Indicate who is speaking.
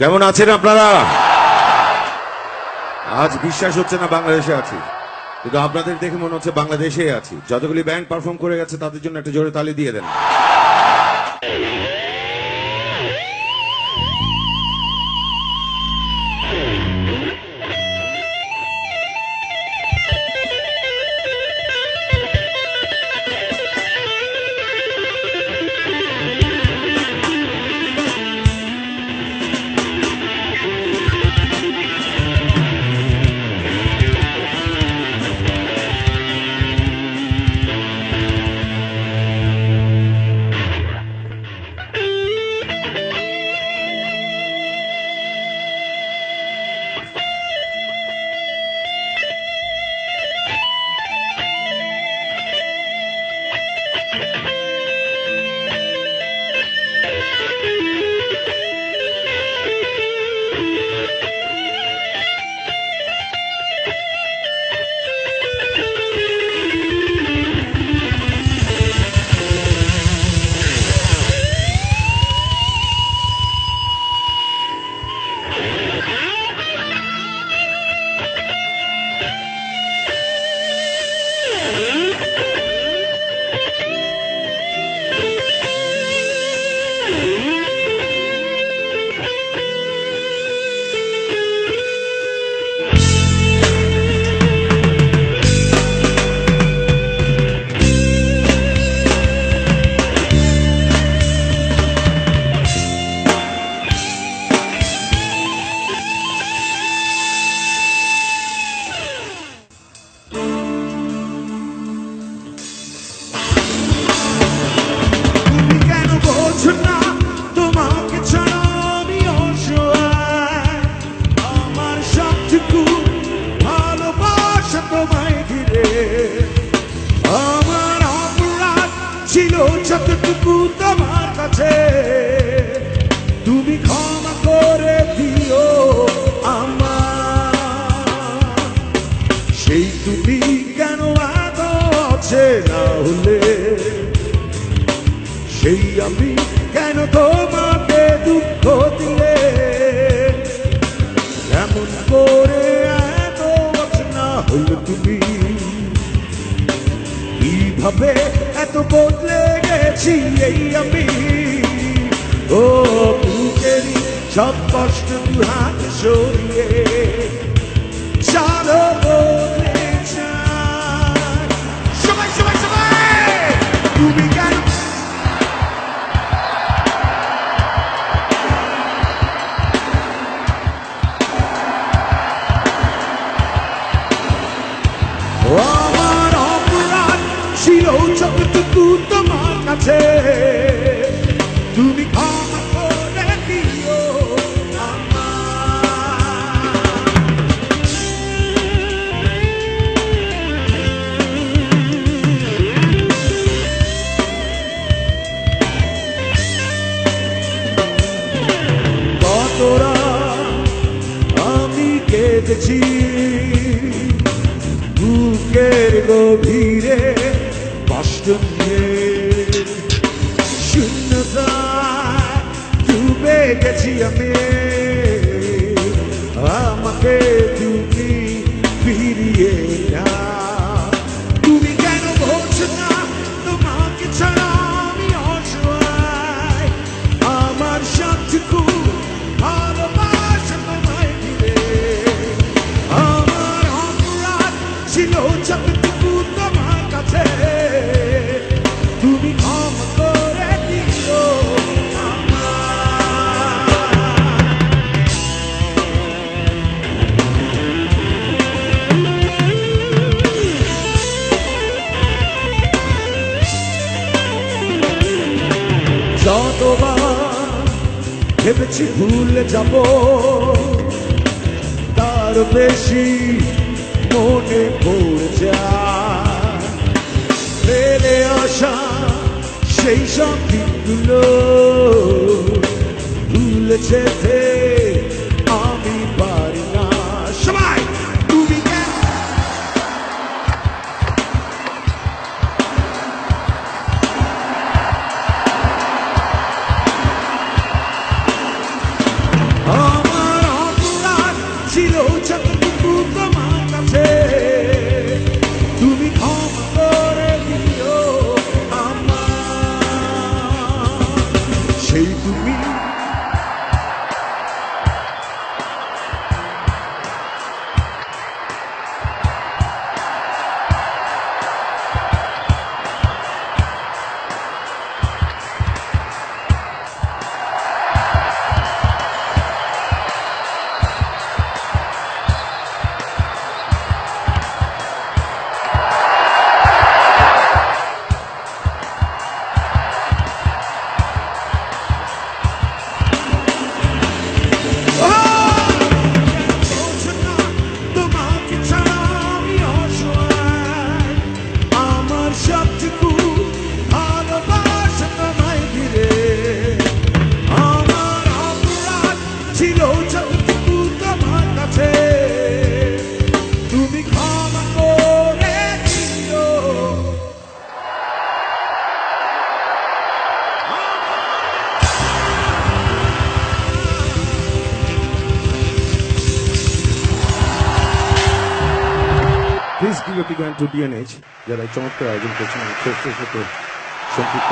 Speaker 1: কেমন আছেন আপনারা? আজ বিশ্বাস হচ্ছে না বাংলাদেশে আছি। কিন্তু আপনাদের দেখে মনে হচ্ছে বাংলাদেশে আছি। যতগুলি ব্যান্ড পারফর্ম করে গেছে, তাদের জন্য একটা জোরে তালি দিয়ে দেন।
Speaker 2: যতটুকু তোমার কাছে। তুমি ক্ষমা করে দিও আমার সেই তুমি কেন এত আছে না হলে? সেই আমি কেন তোমাকে দুঃখ দিলে? এমন করে এত না হইল তুমি কীভাবে এত বদলে গেছি এই আমি। ও বুকেরই সব কষ্ট দু হাত সরিয়ে কাছে তুমি ক্ষমা করে দিও। কতরা আমি কেঁদেছি বুকের গভীরে কষ্ট নিয়ে গেছি আমি ভেবেছি ভুলে যাব তার বেশি মনে পড়ে যায় আসা সেই সব দিনগুলো ভুলে যেতে আজকে গান টু ডিএনএইচ যারা চমৎকার আয়োজন করছেন আমি ছোট্ট ছোট সম্পৃক্ত